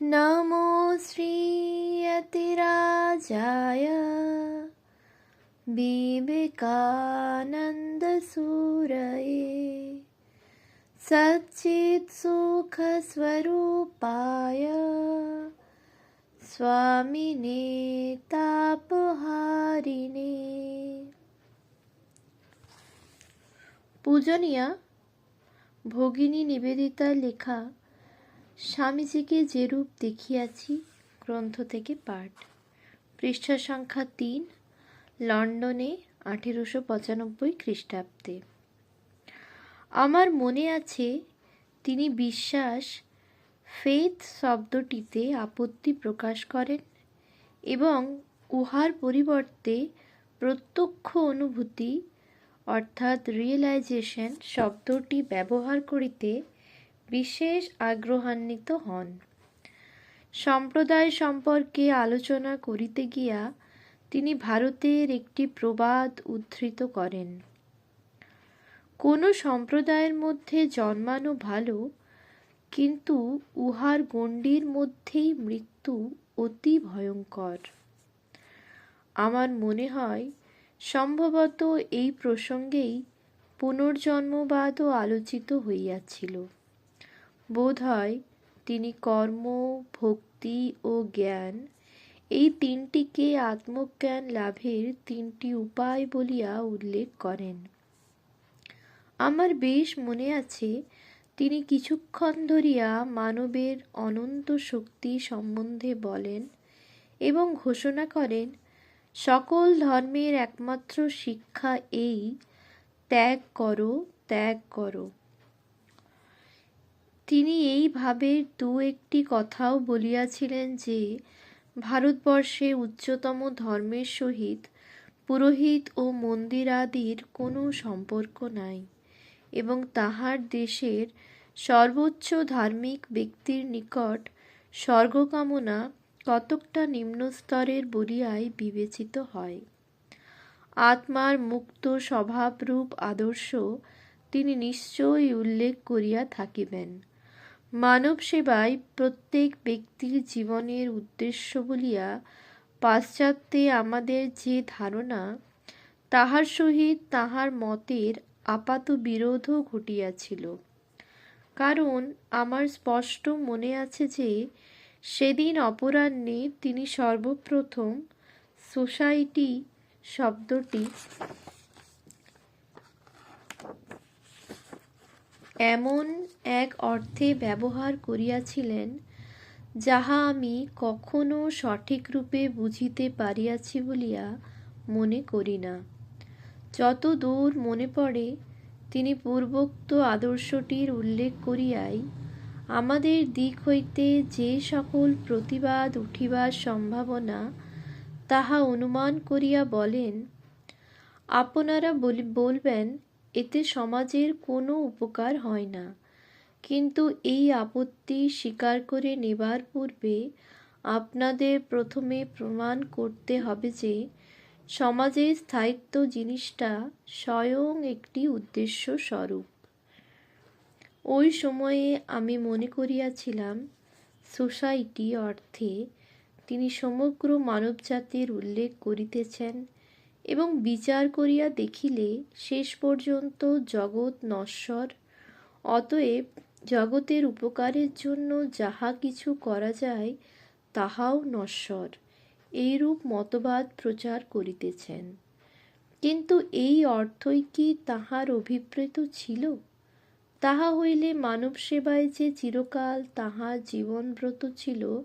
नमो श्रीयतिराजाय विवेकानन्दसूरये सच्चित्सुखस्वरूपाय स्वामिने তাপহারিণে পূজনীয়া ভগিনী নিবেদিতার লেখা স্বামীজিকে যেরূপ দেখিয়াছি, গ্রন্থ থেকে পাঠ। পৃষ্ঠা সংখ্যা তিন, লন্ডনে আঠেরোশো পঁচানব্বই খ্রিস্টাব্দে। আমার মনে আছে, তিনি বিশ্বাস, ফেথ শব্দটিতে আপত্তি প্রকাশ করেন এবং উহার পরিবর্তে প্রত্যক্ষ অনুভূতি, অর্থাৎ রিয়েলাইজেশন শব্দটি ব্যবহার করিতে বিশেষ আগ্রহান্বিত হন। সম্প্রদায় সম্পর্কে আলোচনা করিতে গিয়া তিনি ভারতের একটি প্রবাদ উদ্ধৃত করেন। কোনো সম্প্রদায়ের মধ্যে জন্মানো ভালো, কিন্তু উহার গণ্ডির মধ্যেই মৃত্যু অতি ভয়ঙ্কর। আমার মনে হয়, সম্ভবত এই প্রসঙ্গেই পুনর্জন্মবাদও আলোচিত হইয়াছিল। বোধ হয় তিনি কর্ম, ভক্তি ও জ্ঞান, এই তিনটিকে আত্মজ্ঞান লাভের তিনটি উপায় বলিয়া উল্লেখ করেন। আমার বেশ মনে আছে, তিনি কিছুক্ষণ ধরিয়া মানবের অনন্ত শক্তি সম্বন্ধে বলেন এবং ঘোষণা করেন, সকল ধর্মের একমাত্র শিক্ষা এই, ত্যাগ করো ত্যাগ করো। তিনি এইভাবে দু একটি কথাও বলিয়াছিলেন যে, ভারতবর্ষে উচ্চতম ধর্মের সহিত পুরোহিত ও মন্দিরাদির কোনো সম্পর্ক নাই এবং তাহার দেশের সর্বোচ্চ ধার্মিক ব্যক্তির নিকট স্বর্গকামনা কতকটা নিম্নস্তরের বলিয়াই বিবেচিত হয়। আত্মার মুক্ত স্বভাবরূপ আদর্শ তিনি নিশ্চয়ই উল্লেখ করিয়া থাকিবেন। মানব সেবায় প্রত্যেক ব্যক্তির জীবনের উদ্দেশ্য বলিয়া পাশ্চাত্যে আমাদের যে ধারণা, তাহার সহিত তাহার মতের আপাত বিরোধও ঘটিয়াছিল। কারণ আমার স্পষ্ট মনে আছে যে, সেদিন অপরাহ্নে তিনি সর্বপ্রথম সোসাইটি শব্দটি এমন এক অর্থে ব্যবহার করিয়াছিলেন, যাহা আমি কখনো সঠিক রূপে বুঝিতে পারিয়াছি বলিয়া মনে করি না। যত দূর মনে পড়ে, তিনি পূর্বোক্ত আদর্শটির উল্লেখ করিয়াই আমাদের দিক হইতে যে সকল প্রতিবাদ উঠিবার সম্ভাবনা, তাহা অনুমান করিয়া বলেন, আপনারা বলবেন এতে সমাজের কোনো উপকার হয় না। কিন্তু এই আপত্তি স্বীকার করে নেবার পূর্বে আপনাদের প্রথমে প্রমাণ করতে হবে যে সমাজের স্থায়িত্ব জিনিসটা স্বয়ং একটি উদ্দেশ্য স্বরূপ। ওই সময়ে আমি মনে করিয়াছিলাম, সোসাইটি অর্থে তিনি সমগ্র মানবজাতির উল্লেখ করিতেছেন এবং বিচার করিয়া দেখিলে শেষ পর্যন্ত জগৎ নশ্বর। অতএব জগতের উপকারের জন্য যাহা কিছু করা যায়, তাহাও নশ্বর। এইরূপ মতবাদ প্রচার করিতেছেন। কিন্তু এই অর্থই কি তাহার অভিপ্রেত ছিল? তাহা হইলে মানব সেবায় যে চিরকাল তাহার জীবনব্রত ছিল,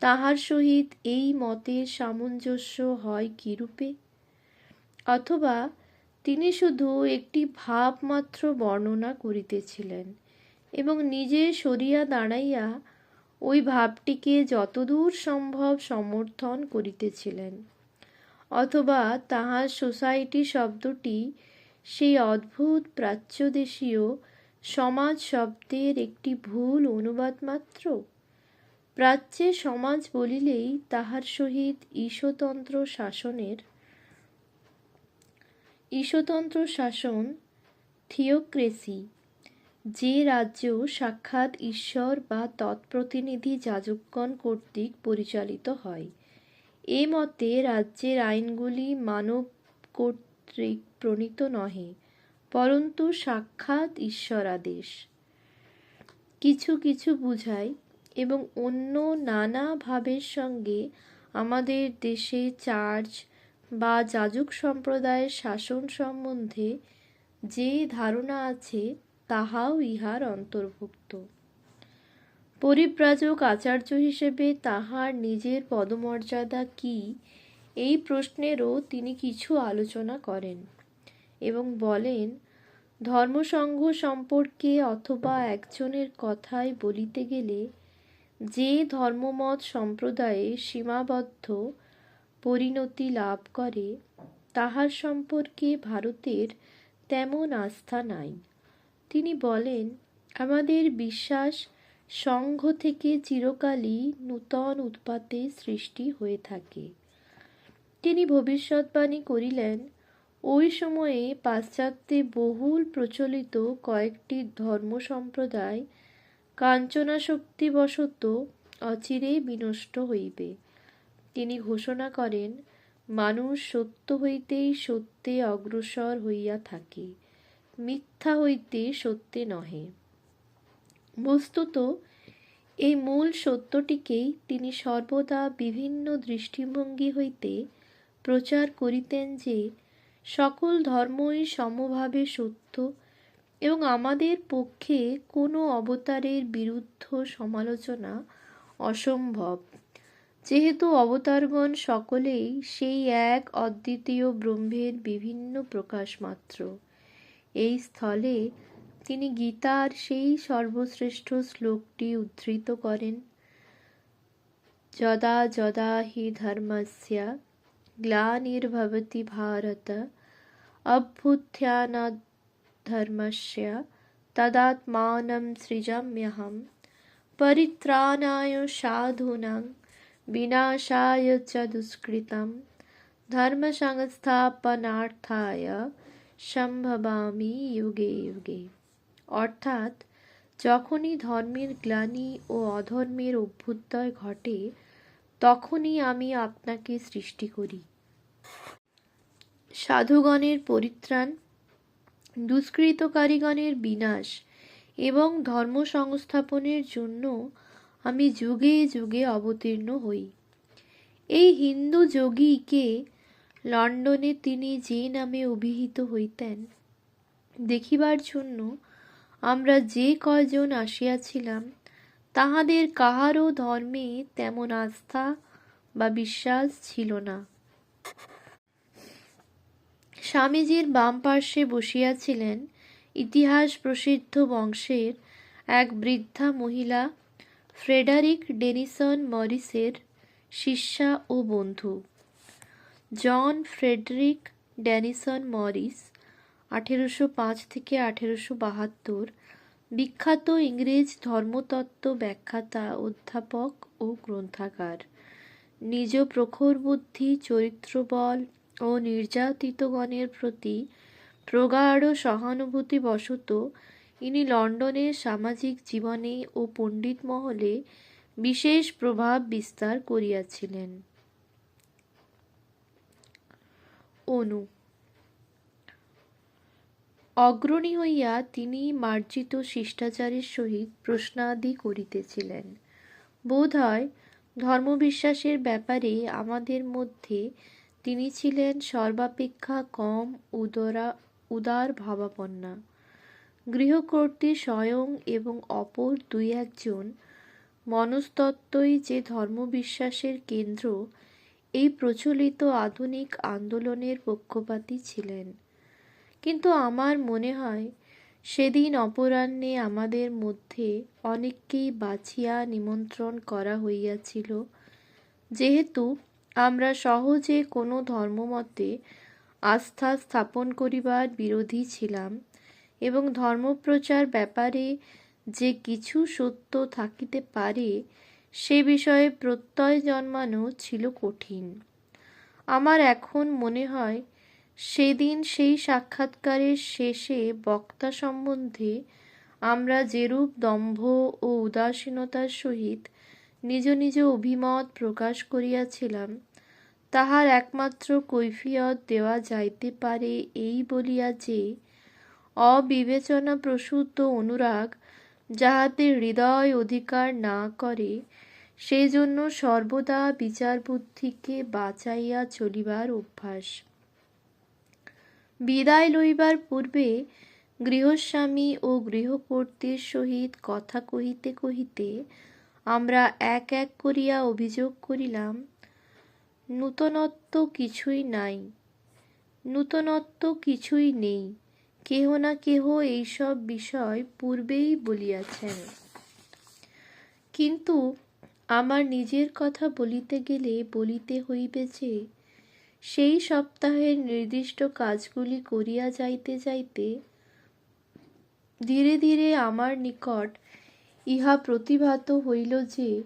তাহার সহিত এই মতের সামঞ্জস্য হয় কিরূপে? অথবা তিনি শুধু একটি ভাব মাত্র বর্ণনা করিতেছিলেন এবং নিজে সরিয়া দাঁড়াইয়া ওই ভাবটিকে যতদূর সম্ভব সমর্থন করিতেছিলেন। অথবা তাহার সোসাইটি শব্দটি সেই অদ্ভুত প্রাচ্যদেশীয় সমাজ শব্দের একটি ভুল অনুবাদ মাত্র? প্রাচ্যে সমাজ বলিলেই তাহার সহিত ঈশতন্ত্র শাসনের ঈশতন্ত্র শাসন থিওক্রেসি, যে রাজ্য সাক্ষাৎ ঈশ্বর বা তৎপ্রতিনিধি যাজকগণ কর্তৃক পরিচালিত হয়। এ মতে রাজ্যের আইনগুলি মানব কর্তৃক প্রণীত নহে, পরন্তু সাক্ষাৎ ঈশ্বরাদেশ। কিছু কিছু বুঝায় এবং অন্য নানা ভাবের সঙ্গে আমাদের দেশে চার্চ বা যাজক সম্প্রদায়ের শাসন সম্বন্ধে যে ধারণা আছে, তাহাও ইহার অন্তর্ভুক্ত। পরিব্রাজক আচার্য হিসেবে তাহার নিজের পদমর্যাদা কি, এই প্রশ্নেরও তিনি কিছু আলোচনা করেন এবং বলেন, ধর্মসংঘ সম্পর্কে অথবা একজনের কথায় বলিতে গেলে, যে ধর্মমত সম্প্রদায়ে সীমাবদ্ধ পরিণতি লাভ করে, তাহার সম্পর্কে ভারতের তেমন আস্থা নাই। তিনি বলেন, আমাদের বিশ্বাস সংঘ থেকে চিরকালই নূতন উৎপাতে সৃষ্টি হয়ে থাকে। তিনি ভবিষ্যৎবাণী করিলেন, ওই সময়ে পাশ্চাত্যে বহুল প্রচলিত কয়েকটি ধর্ম সম্প্রদায় কাঞ্চনাশক্তিবশত অচিরে বিনষ্ট হইবে। তিনি ঘোষণা করেন, মানুষ সত্য হইতেই সত্যে অগ্রসর হইয়া থাকে, মিথ্যা হইতে সত্যে নহে। বস্তুত, এই মূল সত্যটিকেই তিনি সর্বদা বিভিন্ন দৃষ্টিভঙ্গি হইতে প্রচার করিতেন যে, সকল ধর্মই সমভাবে সত্য এবং আমাদের পক্ষে কোনো অবতারের বিরুদ্ধ সমালোচনা অসম্ভব। যেহেতু অবতারগণ সকলেই সেই এক অদ্বিতীয় ব্রহ্মের বিভিন্ন প্রকাশ মাত্র। এই স্থলে তিনি গীতার সেই সর্বশ্রেষ্ঠ শ্লোকটি উদ্ধৃত করেন, যদা যদা হি ধর্মস্য গ্লানির্ভবতি ভারত অভ্যুত্থান অভ্যুত্থানাধর্মস্য তদাত্মাनं সৃজাম্যহম, পরিত্রাণায় সাধূনাং বিনাশায় চ দুষ্কৃতম ধর্মসংস্থাপনার্থায় সম্ভবামি যুগে যুগে অর্থাৎ, যখনই ধর্মের গ্লানি ও অধর্মের অভ্যুদয় ঘটে, তখনই আমি আপনাকে সৃষ্টি করি। সাধুগণের পরিত্রাণ, দুষ্কৃতকারীগণের বিনাশ এবং ধর্ম সংস্থাপনের জন্য আমি যুগে যুগে অবতীর্ণ হই। এই হিন্দু যোগীকে লন্ডনে তিনি যে নামে অভিহিত হইতেন, দেখিবার জন্য আমরা যে কয়জন আসিয়াছিলাম, তাহাদের কাহারও ধর্মে তেমন আস্থা বা বিশ্বাস ছিল না। স্বামীজির বাম পার্শ্বে বসিয়াছিলেন ইতিহাস প্রসিদ্ধ বংশের এক বৃদ্ধা মহিলা ফ্রেডারিক ডেনিসন মরিসের শিষ্যা ও বন্ধু। জন ফ্রেডরিক ড্যানিসন মরিস আঠেরোশো পাঁচ থেকে আঠেরোশো বাহাত্তর বিখ্যাত ইংরেজ ধর্মতত্ত্ব ব্যাখ্যাতা, অধ্যাপক ও গ্রন্থাগার। নিজ প্রখর বুদ্ধি, চরিত্রবল ও নির্যাতিতগণের প্রতি প্রগাঢ় সহানুভূতিবশত ইনি লন্ডনের সামাজিক জীবনে ও পণ্ডিত মহলে বিশেষ প্রভাব বিস্তার করিয়াছিলেন। অনু। অগ্রণী হইয়া তিনি মার্জিত শিষ্টাচারের সহিত প্রশ্নাদি করিতেছিলেন। বোধ হয় ধর্মবিশ্বাসের ব্যাপারে আমাদের মধ্যে তিনি ছিলেন সর্বাপেক্ষা কম উদরা, উদার ভাবাপন্না। গৃহকর্ত্রী স্বয়ং এবং অপর দুই একজন মনস্তত্ত্বই যে ধর্মবিশ্বাসের কেন্দ্র, এই প্রচলিত আধুনিক আন্দোলনের পক্ষপাতী ছিলেন। কিন্তু আমার মনে হয়, সেদিন অপরাহ্নে আমাদের মধ্যে অনেককেই বাছিয়া নিমন্ত্রণ করা হইয়াছিল। যেহেতু আমরা সহজে কোনো ধর্মমতে আস্থা স্থাপন করিবার বিরোধী ছিলাম এবং ধর্মপ্রচার ব্যাপারে যে কিছু সত্য থাকিতে পারে, সে বিষয়ে প্রত্যয় জন্মানো ছিল কঠিন। আমার এখন মনে হয়, সেদিন সেই সাক্ষাৎকারের শেষে বক্তা সম্বন্ধে আমরা যেরূপ দম্ভ ও উদাসীনতার সহিত নিজ নিজ অভিমত প্রকাশ করিয়াছিলাম, তাহার একমাত্র কৈফিয়ত দেওয়া যাইতে পারে এই বলিয়া যে অবিবেচনা প্রসূত অনুরাগ যাহাতে হৃদয় অধিকার না করে সেই জন্য সর্বদা বিচার বুদ্ধিকে বাঁচাইয়া চলিবার অভ্যাস। বিদায় লইবার পূর্বে গৃহস্বামী ও গৃহকর্ত্রীর সহিত কথা কহিতে কহিতে আমরা এক এক করিয়া অভিযোগ করিলাম, নূতনত্ব কিছুই নাই, নূতনত্ব কিছুই নেই। কেহ না কেহ এইসব বিষয় পূর্বেই বলিয়াছেন। কিন্তু আমার নিজের কথা বলিতে গেলে বলিতে হইবে যে, সেই সপ্তাহের নির্দিষ্ট কাজগুলি করিয়া যাইতে যাইতে ধীরে ধীরে আমার নিকট ইহা প্রতিভাত হইল যে,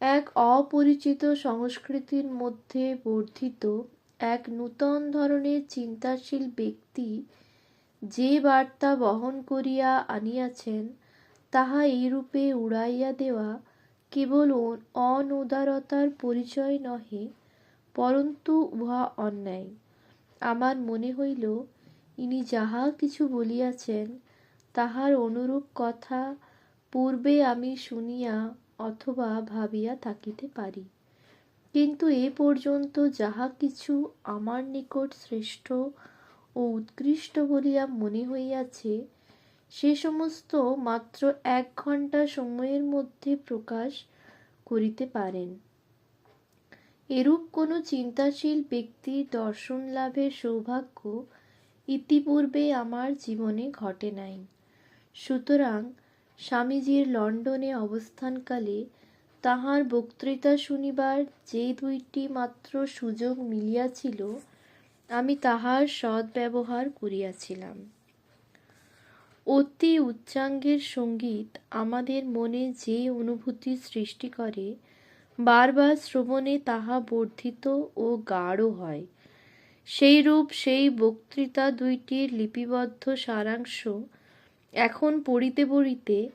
এক অপরিচিত সংস্কৃতির মধ্যে বর্ধিত এক নূতন ধরনের চিন্তাশীল ব্যক্তি যে বার্তা বহন করিয়া আনিয়াছেন, তাহা এইরূপে উড়াইয়া দেওয়া কেবল অনুদারতার পরিচয় নহে, পরন্তু উহা অন্যায়। আমার মনে হইল, ইনি যাহা কিছু বলিয়াছেন, তাহার অনুরূপ কথা পূর্বে আমি শুনিয়া অথবা ভাবিয়া থাকিতে পারি। কিন্তু এ পর্যন্ত যাহা কিছু আমার নিকট শ্রেষ্ঠ ও উৎকৃষ্ট বলিয়া মনে হইয়াছে, সে সমস্ত মাত্র এক ঘণ্টা সময়ের মধ্যে প্রকাশ করিতে পারেন। এরূপ কোনো চিন্তাশীল ব্যক্তির দর্শন লাভের সৌভাগ্য ইতিপূর্বে আমার জীবনে ঘটে নাই। সুতরাং স্বামীজির লন্ডনে অবস্থানকালে তাহার বক্তৃতা শুনিবার যে দুইটি মাত্র সুযোগ মিলিয়াছিল আমি তাহার সদ্ব্যবহার করিয়াছিলাম। অতি উচ্চাঙ্গের সংগীত আমাদের মনে যে অনুভূতি সৃষ্টি করে, বারবার শ্রবণে তাহা বর্ধিত ও গাঢ় হয়। সেই রূপ সেই বক্তৃতা দুইটির লিপিবদ্ধ সারাংশ এখন পড়িতে পড়িতে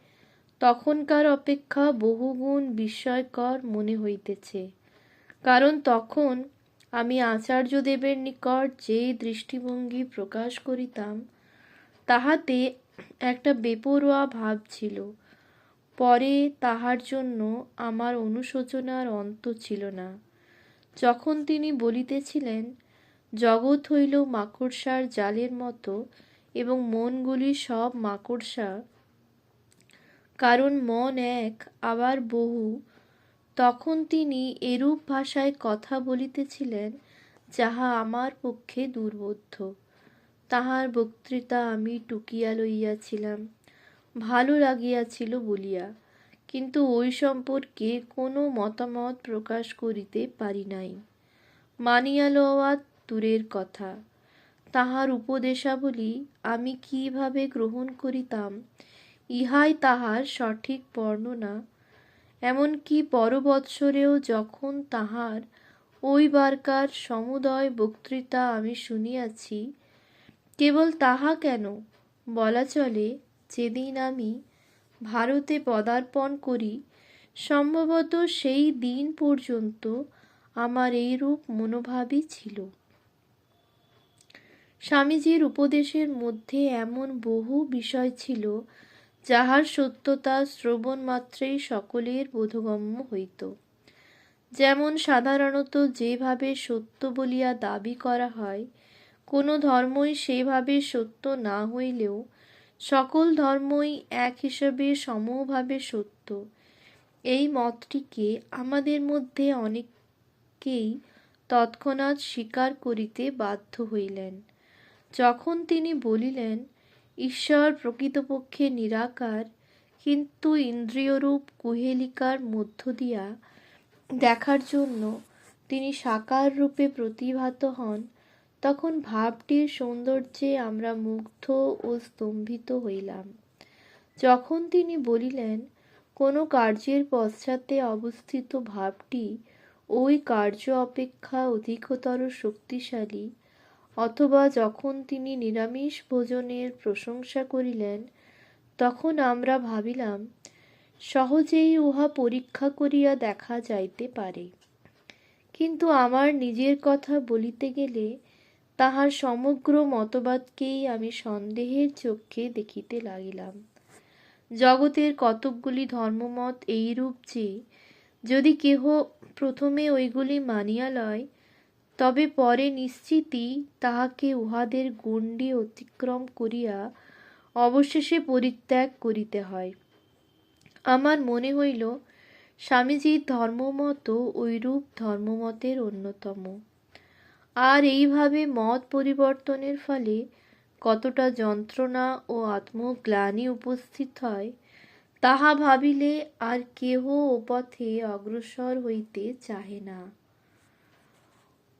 তখনকার অপেক্ষা বহুগুণ বিস্ময়কর মনে হইতেছে। কারণ তখন আমি আচার্যদেবের নিকট যে দৃষ্টিভঙ্গি প্রকাশ করিতাম, তাহাতে একটা বেপরোয়া ভাব ছিল। পরে তাহার জন্য আমার অনুশোচনার অন্ত ছিল না। যখন তিনি বলিতেছিলেন, জগৎ হইল মাকড়সার জালের মতো এবং মনগুলি সব মাকড়সা। কারণ মন এক, আবার বহু তখন তিনি এরূপ ভাষায় কথা বলিতেছিলেন, যাহা আমার পক্ষে দুর্বোধ্য। তাহার বক্তৃতা আমি টুকিয়া লইয়াছিলাম, ভালো লাগিয়াছিল বলিয়া, কিন্তু ওই সম্পর্কে কোনো মতামত প্রকাশ করিতে পারি নাই। মানিয়া লওয়া দূরের কথা। তাহার উপদেশাবলী আমি কীভাবে গ্রহণ করিতাম, ইহাই তাহার সঠিক বর্ণনা এমনকি পরবৎসরেও যখন তাহার ওই বারকার সমুদয় বক্তৃতা আমি শুনিয়াছি, কেবল তাহা কেন? বলা চলে, যেদিন আমি ভারতে পদার্পণ করি, সম্ভবত সেই দিন পর্যন্ত আমার এইরূপ মনোভাবই ছিল। স্বামীজির উপদেশের মধ্যে এমন বহু বিষয় ছিল যাহার সত্যতা শ্রবণ মাত্রেই সকলের বোধগম্য হইত। যেমন সাধারণত যেভাবে সত্য বলিয়া দাবি করা হয়, কোনো ধর্মই সেভাবে সত্য না হইলেও সকল ধর্মই এক হিসাবে সমভাবে সত্য। এই মতটিকে আমাদের মধ্যে অনেকেই তৎক্ষণাৎ স্বীকার করিতে বাধ্য হইলেন। যখন তিনি বলিলেন ঈশ্বর প্রকৃতপক্ষে নিরাকার, কিন্তু ইন্দ্রিয়রূপ কুহেলিকার মধ্য দিয়া দেখার জন্য তিনি সাকার রূপে প্রতিভাত হন, তখন ভাবটির সৌন্দর্যে আমরা মুগ্ধ ও স্তম্ভিত হইলাম। যখন তিনি বলিলেন, কোনো কার্যের পশ্চাতে অবস্থিত ভাবটি ওই কার্য অপেক্ষা অধিকতর শক্তিশালী অথবা যখন তিনি নিরামিষ ভোজনের প্রশংসা করিলেন, তখন আমরা ভাবিলাম, সহজেই উহা পরীক্ষা করিয়া দেখা যাইতে পারে। কিন্তু আমার নিজের কথা বলিতে গেলে তাহার সমগ্র মতবাদকেই আমি সন্দেহের চক্ষে দেখিতে লাগিলাম। জগতের কতকগুলি ধর্মমত এইরূপ যে, যদি কেহ প্রথমে ওইগুলি মানিয়া লয় তবে পরে নিশ্চিতই তাহাকে উহাদের গণ্ডি অতিক্রম করিয়া অবশেষে পরিত্যাগ করিতে হয়। আমার মনে হইল, স্বামীজির ধর্মমত ঐরূপ ধর্মমতের অন্যতম। আর এইভাবে মত পরিবর্তনের ফলে কতটা যন্ত্রণা ও আত্মগ্লানি উপস্থিত হয়, তাহা ভাবিলে আর কেহ ও পথে অগ্রসর হইতে চাহে না।